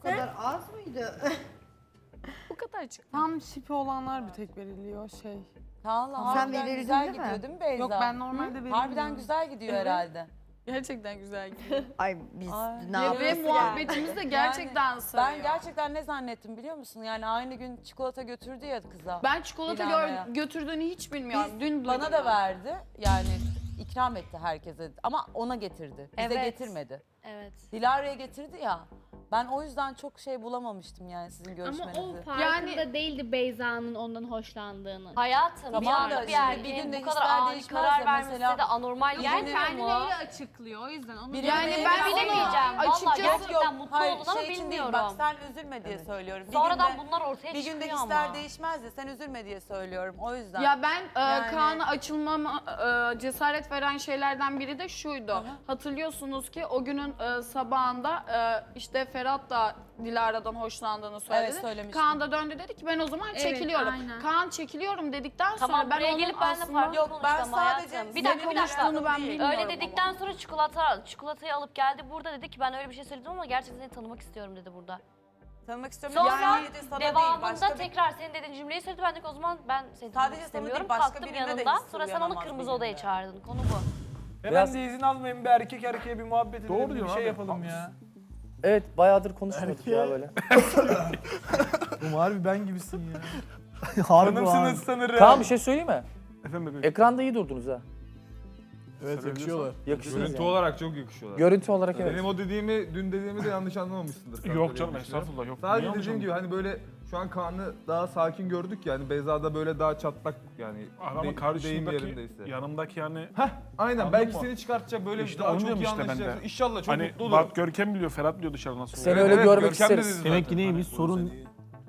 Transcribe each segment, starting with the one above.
Bu kadar az mıydı? Bu kadar çık. Tam şipi olanlar bir tek veriliyor şey. Çağla Sen harbiden verirdin güzel değil mi? gidiyor değil mi Beyza? Yok ben normalde veriyorum. Harbiden güzel gidiyor herhalde. Gerçekten güzel gidiyor. Ay biz Ay. ne Ve yapıyoruz? muhabbetimiz de gerçekten sarıyor. Ben gerçekten ne zannettim biliyor musun? Yani aynı gün çikolata götürdü ya kıza. Ben çikolata gör, götürdüğünü hiç bilmiyorum. Biz- Dün bana da verdi. Yani ikram etti herkese. Ama ona getirdi. Bize Evet. getirmedi. Evet. Dilara'ya getirdi ya. Ben o yüzden çok şey bulamamıştım yani sizin Ama görüşmenizi. o farkında Yani- değildi Beyza'nın ondan hoşlandığını. Hayatım Tamam bir da anda bir şimdi erkeğin bir günde bu kadar hisler ani değişmez karar vermesi mesela. de anormal Yani gelmiyor kendini mu? öyle açıklıyor o yüzden onu Biri Yani ben ama- bilemeyeceğim. Vallahi Açıkçası- gerçekten mutlu Hayır, oldun ama şey için değil, bilmiyorum. Bak sen üzülme diye söylüyorum. Bir Sonradan günde- bunlar ortaya Bir çıkıyor günde ama. hisler değişmez de sen üzülme diye söylüyorum. O yüzden. Ya ben e, Yani- Kaan'a açılmama e, cesaret veren şeylerden biri de şuydu. Hatırlıyorsunuz ki o günün e, sabahında e, işte Ferhat da Dilara'dan hoşlandığını söyledi. Evet, söylemiştim. Kaan da döndü dedi ki ben o zaman Evet, çekiliyorum. aynen. Kaan çekiliyorum dedikten sonra Tamam ben buraya onun gelip benimle aslında farklı Yok, ben konuştum sadece hayatım. Bir dakika bir dakika. konuştuğunu ben bilmiyorum Öyle dedikten ama. sonra çikolata çikolatayı alıp geldi burada dedi ki ben öyle bir şey söyledim ama gerçekten seni tanımak istiyorum dedi burada. Tanımak istiyorum. Sonra yani sadece sana değil, devamında başka bir- tekrar senin dediğin cümleyi söyledi. Ben de ki o zaman ben seni tanımak sana istemiyorum. değil, başka Kalktım birine de yanından. hissi Sonra sen onu uyanamaz kırmızı odaya çağırdın. Konu bu. Hemen Biraz- de izin almayın bir erkek erkeğe bir muhabbet edelim, Doğru bir diyorsun şey abi. yapalım ya. Evet bayağıdır konuşmuyorduk ya böyle. Oğlum harbi ben gibisin ya. harbi Hanımsınız abi. sanırım. Kaan bir şey söyleyeyim mi? Efendim bebeğim. Ekranda iyi durdunuz ha. Evet yakışıyorlar. Yakıştınız Görüntü yani. olarak çok yakışıyorlar. Görüntü olarak evet. Benim o dediğimi, dün dediğimi de yanlış anlamamışsındır. sen Yok canım düşünüyorum. estağfurullah yok. Sadece Niye yanlış dediğim gibi hani böyle şu an Kaan'ı daha sakin gördük yani Beyza'da böyle daha çatlak yani Ama de- deyim karşımdaki, yerindeyse. yanımdaki yani Heh, aynen Anladın belki mı? seni çıkartacak böyle İşte daha onu çok diyorum iyi işte ben de. anlaşacaksın. İnşallah çok hani mutlu olur. bak Görkem biliyor, Ferhat biliyor dışarı nasıl Seni oluyor. öyle Evet, görmek Görkem de isteriz. dedi Demek zaten. ki neymiş sorun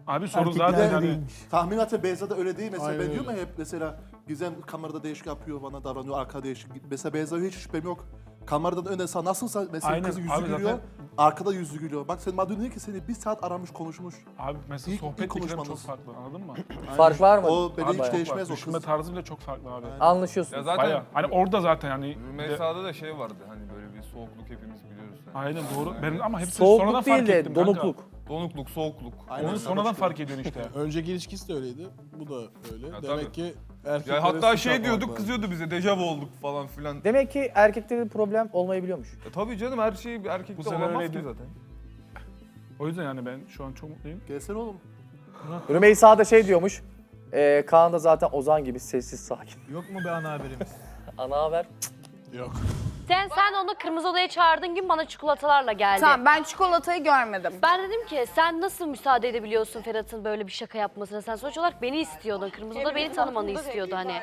Abi sorun zaten Erkekler hani değilmiş. Tahmin hatta Beyza da öyle değil. Mesela Aynen ben diyorum ya hep mesela Gizem kamerada değişik yapıyor, bana davranıyor, arka değişik. Mesela Beyza'ya hiç şüphem yok. Kameradan önde sa- nasılsa mesela Aynen, kızı yüzü abi gülüyor, zaten- arkada yüzü gülüyor. Bak sen madem dedi ki seni bir saat aramış konuşmuş. abi mesela İlk- sohbet ilk fikirlerim çok konuşmanız. farklı anladın mı? Fark var mı? O beni Abi, hiç bayağı. değişmez o Düşünme kız. tarzı bile çok farklı abi. Anlaşıyorsun. Ya zaten Baya. Hani orada zaten hani Rümeysa'da da şey vardı hani böyle bir soğukluk hepimiz biliyoruz. Yani. Aynen doğru. Ben ama hepsini sonradan Soğukluk fark değil de ettim kanka. donukluk. Donukluk, soğukluk. Aynen. Onu sonradan fark ediyorsun işte. Önceki ilişkisi de öyleydi. Bu da öyle. Ya Demek tabii. ki erkeklere Ya hatta suç şey yapmak diyorduk lazım. kızıyordu bize dejavu olduk falan filan. Demek ki erkeklerde problem olmayabiliyormuş. E tabii canım her şey bir erkekte Bu sefer olamaz öyleydi. ki zaten. O yüzden yani ben şu an çok mutluyum. Gelsene oğlum. Rümeysa da şey diyormuş. E, Kaan da zaten Ozan gibi sessiz sakin. Yok mu be ana haberimiz? Ana haber. Yok. Sen sen onu kırmızı odaya çağırdığın gün bana çikolatalarla geldi. Tamam ben çikolatayı görmedim. Ben dedim ki sen nasıl müsaade edebiliyorsun Ferhat'ın böyle bir şaka yapmasına? Sen sonuç olarak beni istiyordun. Kırmızı oda beni tanımanı istiyordu hani.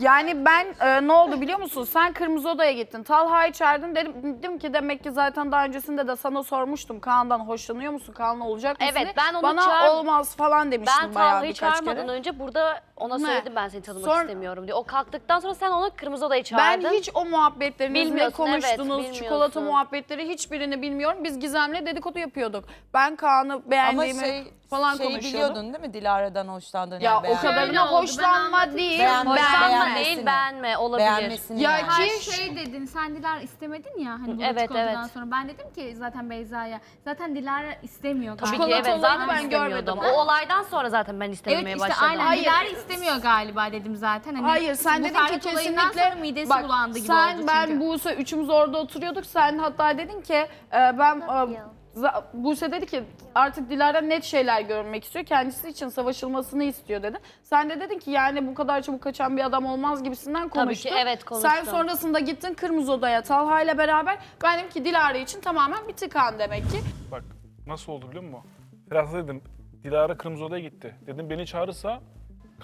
Yani ben e, ne oldu biliyor musun? Sen Kırmızı Oda'ya gittin. Talha'yı çağırdın. Dedim, dedim ki demek ki zaten daha öncesinde de sana sormuştum. Kaan'dan hoşlanıyor musun? Kaan'la olacak mısın? Evet, diye. ben onu Bana çağır- olmaz falan demiştin Ben bayağı Talha'yı birkaç çağırmadan kere. önce burada ona söyledim ben seni tanımak Sonra- istemiyorum diye. O kalktıktan sonra sen onu kırmızı odaya Ben çağırdın. hiç o muhabbetlerinizi ne Bilmiyorsun, evet, konuştunuz, bilmiyorsun. çikolata muhabbetleri hiçbirini bilmiyorum. Biz Gizem'le dedikodu yapıyorduk. Ben Kaan'ı Ama beğendiğimi şey, falan şeyi konuşuyordum. biliyordun değil mi Dilara'dan hoşlandığını? Ya o kadarına Öyle oldu, ben hoşlanma değil. Beğen- Hoşlanma beğenmesini. değil beğenme olabilir. Beğenmesini Ya yani. ki- Her Hiç- şey dedin, sen Dilara istemedin ya hani bu Evet, çikolatadan evet. sonra. Ben dedim ki zaten Beyza'ya, zaten Dilara istemiyor Tabii ki. Çikolata evet olayını zaten ben istemiyordum. görmedim. O olaydan sonra zaten ben Evet istememeye işte başladım. aynen Hayır. Dilara istemiyor galiba dedim zaten. Hani Hayır sen bu dedin ki Ferhat olayından kesinlikle sonra midesi bak bulandı gibi sen oldu ben çünkü. Buse üçümüz orada oturuyorduk sen hatta dedin ki e, ben e, za- Buse dedi ki artık Dilara net şeyler görmek istiyor kendisi için savaşılmasını istiyor dedi. Sen de dedin ki yani bu kadar çabuk kaçan bir adam olmaz gibisinden konuştun. ki evet konuştum. Sen sonrasında gittin Kırmızı Oda'ya Talha ile beraber ben dedim ki Dilara için tamamen bir tıkan demek ki. Bak nasıl oldu biliyor musun? Biraz dedim Dilara Kırmızı Oda'ya gitti. Dedim beni çağırırsa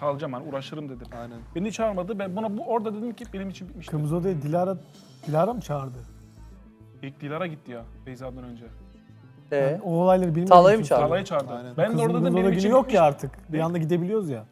kalacağım hani uğraşırım dedim. Aynen. Beni çağırmadı. Ben buna bu orada dedim ki benim için bitmişti. Kırmızı odaya Dilara, Dilara mı çağırdı? İlk Dilara gitti ya Beyza'dan önce. E, O olayları bilmiyorum. Talha'yı mı çağırdı? Tarlayı çağırdı. Aynen. Ben de orada dedim benim için yok ya artık. Bir anda gidebiliyoruz ya.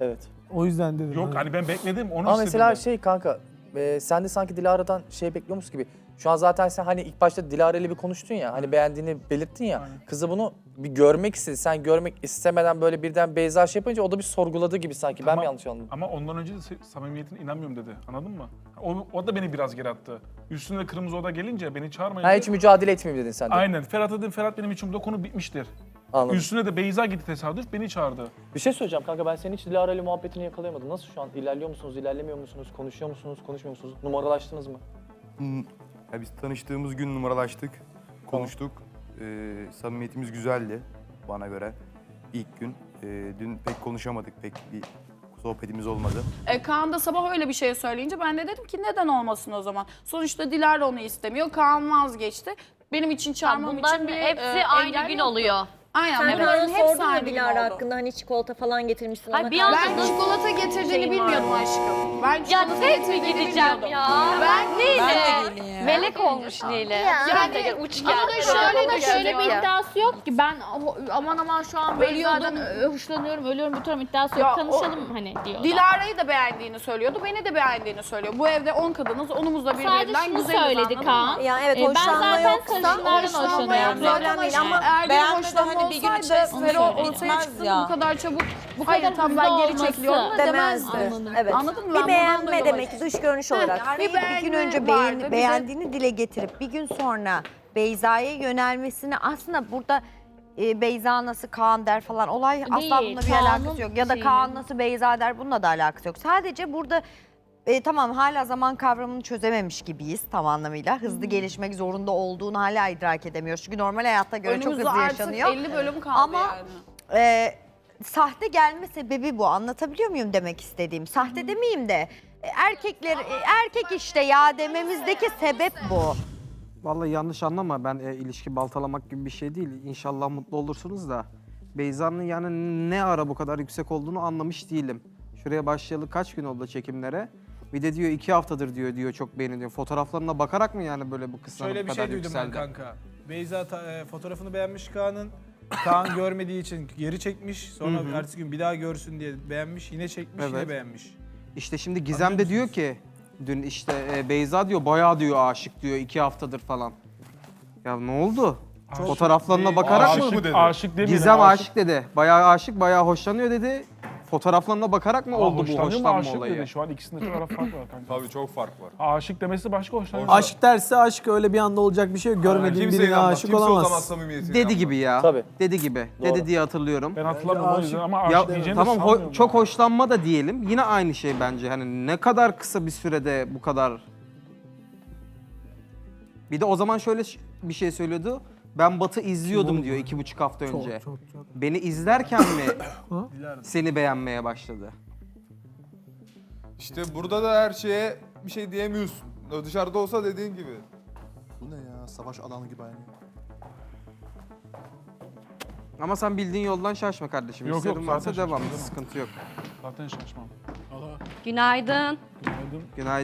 evet. O yüzden dedim. Yok hani ben bekledim onu Ama istedim mesela ben. şey kanka e, sen de sanki Dilara'dan şey bekliyormuş gibi Şu an zaten sen hani ilk başta Dilara ile bir konuştun ya. Hani beğendiğini belirttin ya. Kızı bunu bir görmek istedi. Sen görmek istemeden böyle birden Beyza şey yapınca o da bir sorguladı gibi sanki. Ben mi yanlış anladım? Ama ondan önce de se- samimiyetine inanmıyorum dedi. Anladın mı? O, o da beni biraz geri attı. Üstüne kırmızı oda gelince beni çağırmayınca... Ha hiç mücadele etmeyeyim dedin sen de. Aynen. Ferhat dedim, Ferhat benim için burada konu bitmiştir. Anladım. Üstüne de Beyza gitti tesadüf, beni çağırdı. Bir şey söyleyeceğim kanka ben senin hiç Dilara ile muhabbetini yakalayamadım. Nasıl şu an? İlerliyor musunuz, ilerlemiyor musunuz? Konuşuyor musunuz, konuşmuyor musunuz? Numaralaştınız mı? Ya biz tanıştığımız gün numaralaştık, konuştuk. Ee, samimiyetimiz güzeldi bana göre ilk gün. Ee, dün pek konuşamadık, pek bir sohbetimiz olmadı. E, Kaan da sabah öyle bir şey söyleyince ben de dedim ki neden olmasın o zaman. Sonuçta Dilara onu istemiyor. Kaan vazgeçti. Benim için çağırmam için Bunların bir hepsi e, aynı gün yok. oluyor. Aynen. Sen bunların Kaan'a hepsi sordun aynı gün Dilara oldu. hakkında hani çikolata falan getirmişsin. Ay, ona bir karşı- anda Ben çikolata getirdiğini bilmiyordum aşkım. Ben Ya çikolata tek mi getirdiğini gideceğim bilmiyordum. ya? Ben Nile. Melek olmuş Nile. Yani uç Ama da şöyle de şöyle bir iddiası yok ki ben aman aman şu an Beyza'dan ö- hoşlanıyorum, ölüyorum, bitiyorum iddiası Ya yok. o- Tanışalım hani diyor. Dilara'yı da beğendiğini söylüyordu. Beni de beğendiğini söylüyor. Bu evde 10 kadınız. Onumuz da Sadece birbirinden şunu güzeliz söyledi anladın Kaan. mı? Yani evet E, ben hoşlanma zaten yoksa Hoşlanma hoşlanıyorum. yok. Problem değil Zaten ama eğer bir beğenmedi, hoşlanma hani bir gün olsaydı içerisinde Fero ortaya Demez çıktı ya. bu kadar çabuk. Bu Hayır kadar tam hızlı ben geri çekiliyorum demezdi. Evet. Anladın mı? Ben Bir buradan beğenme yola demek dış görünüş olarak. bir bir gün beğenme önce vardı, beğen- bir de- beğendiğini dile getirip bir gün sonra Beyza'ya yönelmesini aslında burada e, Beyza nasıl Kaan der falan olay asla bununla bir Kaan'ın alakası yok. Ya da şeyine. Kaan nasıl Beyza der bununla da alakası yok. Sadece burada e, tamam hala zaman kavramını çözememiş gibiyiz tam anlamıyla. Hızlı gelişmek zorunda olduğunu hala idrak edemiyoruz. Çünkü normal hayatta göre çok Önümüzde hızlı artık yaşanıyor. 50 bölüm kaldı Ama- yani. Ee, sahte gelme sebebi bu. Anlatabiliyor muyum demek istediğim? Sahte demeyeyim de e, erkekler e, erkek işte ya dememizdeki sebep bu. Vallahi yanlış anlama ben e, ilişki baltalamak gibi bir şey değil. İnşallah mutlu olursunuz da. Beyza'nın yani ne ara bu kadar yüksek olduğunu anlamış değilim. Şuraya başlayalı kaç gün oldu çekimlere? Bir de diyor iki haftadır diyor diyor çok beğeniyor. Fotoğraflarına bakarak mı yani böyle bu kısa Şöyle bu bir kadar şey duydum ben yükseldi? kanka. Beyza ta- e, fotoğrafını beğenmiş Kaan'ın. Kaan görmediği için geri çekmiş. Sonra Hı hı. ertesi gün bir daha görsün diye beğenmiş. Yine çekmiş yine Evet. beğenmiş. İşte şimdi Gizem de diyor ki dün işte e, Beyza diyor bayağı diyor aşık diyor iki haftadır falan. Ya ne oldu? Aşık Fotoğraflarına değil. bakarak aşık, mı? Aşık demeyelim. Gizem aşık dedi. Bayağı aşık, bayağı hoşlanıyor dedi. Fotoğraflarına bakarak mı oldu bu hoşlanma aşık olayı? dedi. Şu an ikisinde çok ara fark var kanka. Tabii çok fark var. Aşık demesi başka, hoşlanıyor. Aşk derse aşk öyle bir anda olacak bir şey yok. Görmediğin birine aşık olamaz. Dedi gibi ya. Tabii. Dedi gibi. Doğru. Dedi diye hatırlıyorum. Ben hatırlamıyorum o yüzden ama aşık Ya diyeceğini tamam ho- sanmıyorum çok hoşlanma da diyelim. Yine aynı şey bence. Hani ne kadar kısa bir sürede bu kadar Bir de o zaman şöyle ş- bir şey söylüyordu. Ben Batı izliyordum diyor iki buçuk hafta önce. Çok çok çok. Beni izlerken mi seni beğenmeye başladı? İşte burada da her şeye bir şey diyemiyorsun. Dışarıda olsa dediğin gibi. Bu ne ya? Savaş alanı gibi aynı. Ama sen bildiğin yoldan şaşma kardeşim. Yok, yok, İstediğin varsa zaten devam. Sıkıntı yok. Zaten şaşmam. Günaydın. Günaydın. Günaydın.